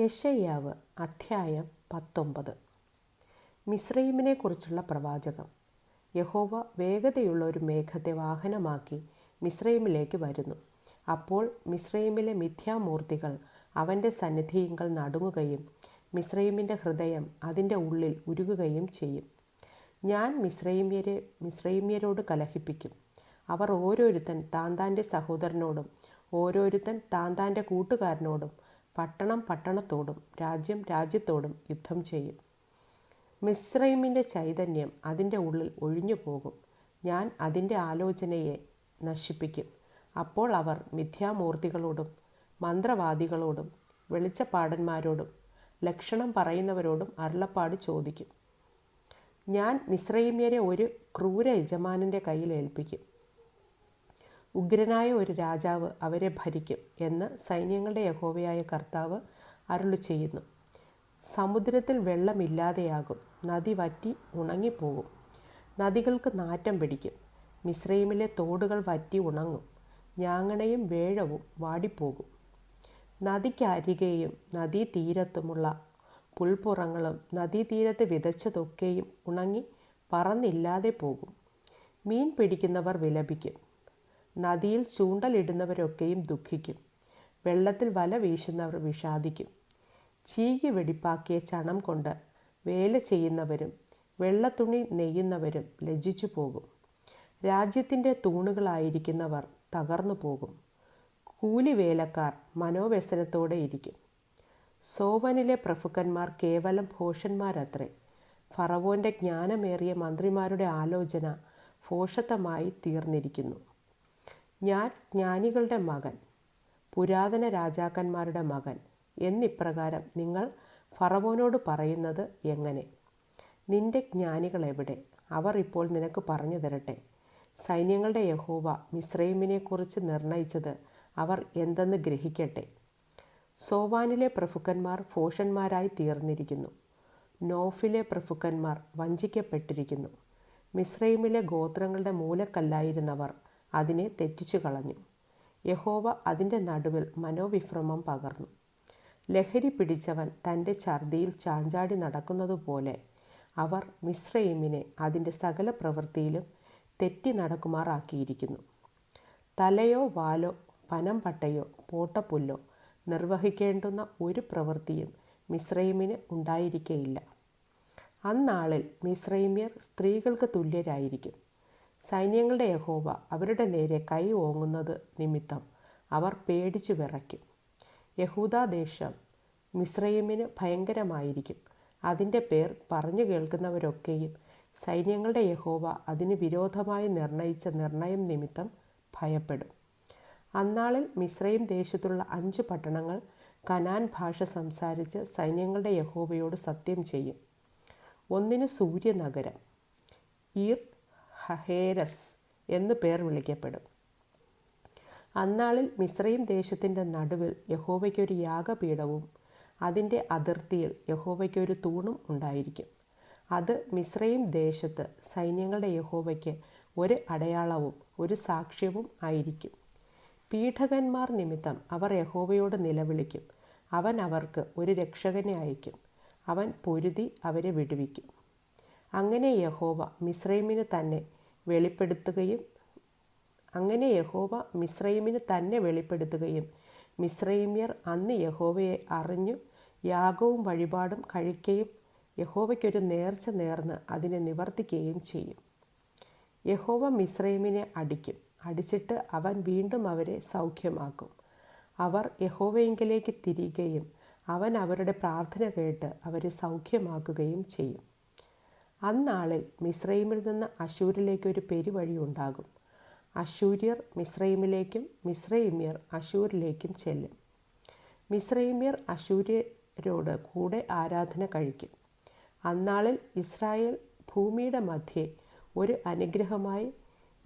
യശയ്യാവ് അധ്യായം പത്തൊമ്പത്. മിസ്രൈമിനെ കുറിച്ചുള്ള പ്രവാചകം. യഹോവ വേഗതയുള്ള ഒരു മേഘത്തെ വാഹനമാക്കി മിസ്രൈമിലേക്ക് വരുന്നു. അപ്പോൾ മിസ്രൈമിലെ മിഥ്യാമൂർത്തികൾ അവന്റെ സന്നിധിയങ്ങൾ നടുങ്ങുകയും മിസ്രൈമിന്റെ ഹൃദയം അതിന്റെ ഉള്ളിൽ ഉരുകുകയും ചെയ്യും. ഞാൻ മിസ്രൈമ്യരെ മിസ്രൈമ്യരോട് കലഹിപ്പിക്കും. അവർ ഓരോരുത്തൻ താൻ താന്റെ സഹോദരനോടും ഓരോരുത്തൻ താൻ താന്റെ കൂട്ടുകാരനോടും പട്ടണം പട്ടണത്തോടും രാജ്യം രാജ്യത്തോടും യുദ്ധം ചെയ്യും. മിസ്രൈമിന്റെ ചൈതന്യം അതിന്റെ ഉള്ളിൽ ഒഴിഞ്ഞു പോകും. ഞാൻ അതിന്റെ ആലോചനയെ നശിപ്പിക്കും. അപ്പോൾ അവർ മിഥ്യാമൂർത്തികളോടും മന്ത്രവാദികളോടും വെളിച്ചപ്പാടന്മാരോടും ലക്ഷണം പറയുന്നവരോടും അരുളപ്പാട് ചോദിക്കും. ഞാൻ മിസ്രൈമ്യരെ ഒരു ക്രൂര യജമാനന്റെ കയ്യിൽ ഏൽപ്പിക്കും. ഉഗ്രനായ ഒരു രാജാവ് അവരെ ഭരിക്കും എന്ന് സൈന്യങ്ങളുടെ യഹോവയായ കർത്താവ് അരുളി ചെയ്യുന്നു. സമുദ്രത്തിൽ വെള്ളമില്ലാതെയാകും. നദി വറ്റി ഉണങ്ങിപ്പോകും. നദികൾക്ക് നാറ്റം പിടിക്കും. മിശ്രൈമിലെ തോടുകൾ വറ്റി ഉണങ്ങും. ഞാങ്ങണയും വേഴവും വാടിപ്പോകും. നദിക്കരികെയും നദീതീരത്തുമുള്ള പുൽപ്പുറങ്ങളും നദീതീരത്ത് വിതച്ചതൊക്കെയും ഉണങ്ങി പറന്നില്ലാതെ പോകും. മീൻ പിടിക്കുന്നവർ വിലപിക്കും. നദിയിൽ ചൂണ്ടലിടുന്നവരൊക്കെയും ദുഃഖിക്കും. വെള്ളത്തിൽ വല വീശുന്നവർ വിഷാദിക്കും. ചീകി വെടിപ്പാക്കിയ ചണം കൊണ്ട് വേല ചെയ്യുന്നവരും വെള്ളത്തുണി നെയ്യുന്നവരും ലജ്ജിച്ചു പോകും. രാജ്യത്തിന്റെ തൂണുകളായിരിക്കുന്നവർ തകർന്നു പോകും. കൂലിവേലക്കാർ മനോവ്യസനത്തോടെ ഇരിക്കും. സോവനിലെ പ്രഭുക്കന്മാർ കേവലം ഭോഷന്മാരത്രേ. ഫറവോന്റെ ജ്ഞാനമേറിയ മന്ത്രിമാരുടെ ആലോചന ഫോഷത്തമായി തീർന്നിരിക്കുന്നു. ഞാൻ ജ്ഞാനികളുടെ മകൻ പുരാതന രാജാക്കന്മാരുടെ മകൻ എന്നിപ്രകാരം നിങ്ങൾ ഫറവോനോട് പറയുന്നത് എങ്ങനെ? നിന്റെ ജ്ഞാനികൾ എവിടെ? അവർ ഇപ്പോൾ നിനക്ക് പറഞ്ഞു തരട്ടെ. സൈന്യങ്ങളുടെ യഹോവ മിസ്രൈമിനെക്കുറിച്ച് നിർണയിച്ചത് അവർ എന്തെന്ന് ഗ്രഹിക്കട്ടെ. സോവാനിലെ പ്രഭുക്കന്മാർ ഫോഷന്മാരായി തീർന്നിരിക്കുന്നു. നോഫിലെ പ്രഭുക്കന്മാർ വഞ്ചിക്കപ്പെട്ടിരിക്കുന്നു. മിസ്രൈമിലെ ഗോത്രങ്ങളുടെ മൂലക്കല്ലായിരുന്നവർ അതിനെ തെറ്റിച്ചു കളഞ്ഞു. യഹോവ അതിന്റെ നടുവിൽ മനോവിഭ്രമം പകർന്നു. ലഹരി പിടിച്ചവൻ തന്റെ ഛർദിയിൽ ചാഞ്ചാടി നടക്കുന്നതുപോലെ അവർ മിശ്രയിമിനെ അതിന്റെ സകല പ്രവൃത്തിയിലും തെറ്റി നടക്കുമാറാക്കിയിരിക്കുന്നു. തലയോ വാലോ പനം പട്ടയോ പോട്ടപ്പുല്ലോ നിർവഹിക്കേണ്ടുന്ന ഒരു പ്രവൃത്തിയും മിശ്രൈമിന് ഉണ്ടായിരിക്കയില്ല. അന്നാളിൽ മിശ്രൈമ്യർ സ്ത്രീകൾക്ക് തുല്യരായിരിക്കും. സൈന്യങ്ങളുടെ യഹോവ അവരുടെ നേരെ കൈ ഓങ്ങുന്നത് നിമിത്തം അവർ പേടിച്ചു വിറയ്ക്കും. യഹൂദാദേശം മിശ്രയിമിന് ഭയങ്കരമായിരിക്കും. അതിന്റെ പേർ പറഞ്ഞു കേൾക്കുന്നവരൊക്കെയും സൈന്യങ്ങളുടെ യഹോവ അതിന് വിരോധമായി നിർണയിച്ച നിർണയം നിമിത്തം ഭയപ്പെടും. അന്നാളിൽ മിശ്രയും ദേശത്തുള്ള അഞ്ച് പട്ടണങ്ങൾ കനാൻ ഭാഷ സംസാരിച്ച് സൈന്യങ്ങളുടെ യഹോവയോട് സത്യം ചെയ്യും. ഒന്നിന് സൂര്യനഗരം ഈർ ഹഹേരസ് എന്നു പേർ വിളിക്കപ്പെടും. അന്നാളിൽ മിശ്രയും ദേശത്തിന്റെ നടുവിൽ യഹോവയ്ക്കൊരു യാഗപീഠവും അതിന്റെ അതിർത്തിയിൽ യഹോവയ്ക്കൊരു തൂണും ഉണ്ടായിരിക്കും. അത് മിശ്രയും ദേശത്ത് സൈന്യങ്ങളുടെ യഹോവയ്ക്ക് ഒരു അടയാളവും ഒരു സാക്ഷ്യവും ആയിരിക്കും. പീഠകന്മാർ നിമിത്തം അവർ യഹോവയോട് നിലവിളിക്കും. അവൻ അവർക്ക് ഒരു രക്ഷകനെ അയക്കും അവൻ പൊരുതി അവരെ വിടുവിക്കും. അങ്ങനെ യഹോവ മിശ്രൈമിന് തന്നെ വെളിപ്പെടുത്തുകയും അങ്ങനെ യഹോവ മിശ്രൈമിന് തന്നെ വെളിപ്പെടുത്തുകയും മിശ്രൈമ്യർ അന്ന് യഹോവയെ അറിഞ്ഞു യാഗവും വഴിപാടും കഴിക്കുകയും യഹോവയ്ക്കൊരു നേർച്ച നേർന്ന് അതിനെ നിവർത്തിക്കുകയും ചെയ്യും. യഹോവ മിശ്രൈമിനെ അടിക്കും. അടിച്ചിട്ട് അവൻ വീണ്ടും അവരെ സൗഖ്യമാക്കും. അവർ യഹോവയെങ്കിലേക്ക് തിരിയുകയും അവൻ അവരുടെ പ്രാർത്ഥന കേട്ട് അവരെ സൗഖ്യമാക്കുകയും ചെയ്യും. അന്നാളിൽ മിശ്രൈമിൽ നിന്ന് അശൂരിലേക്ക് ഒരു പെരുവഴി ഉണ്ടാകും. അശൂര്യർ മിശ്രൈമിലേക്കും മിശ്രൈമ്യർ അശൂരിലേക്കും ചെല്ലും. മിശ്രൈമ്യർ അശൂര്യരോട് കൂടെ ആരാധന കഴിക്കും. അന്നാളിൽ ഇസ്രായേൽ ഭൂമിയുടെ മധ്യേ ഒരു അനുഗ്രഹമായി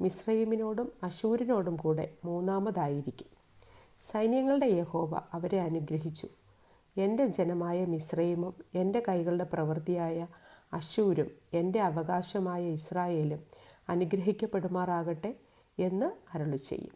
മിശ്രൈമിനോടും അശൂരിനോടും കൂടെ മൂന്നാമതായിരിക്കും. സൈന്യങ്ങളുടെ യഹോവ അവരെ അനുഗ്രഹിച്ചു. എന്റെ ജനമായ മിശ്രൈമും എന്റെ കൈകളുടെ പ്രവൃത്തിയായ അശൂരും എന്റെ അവകാശമായ ഇസ്രായേലും അനുഗ്രഹിക്കപ്പെടുമാറാകട്ടെ എന്ന് അരുളി ചെയ്യും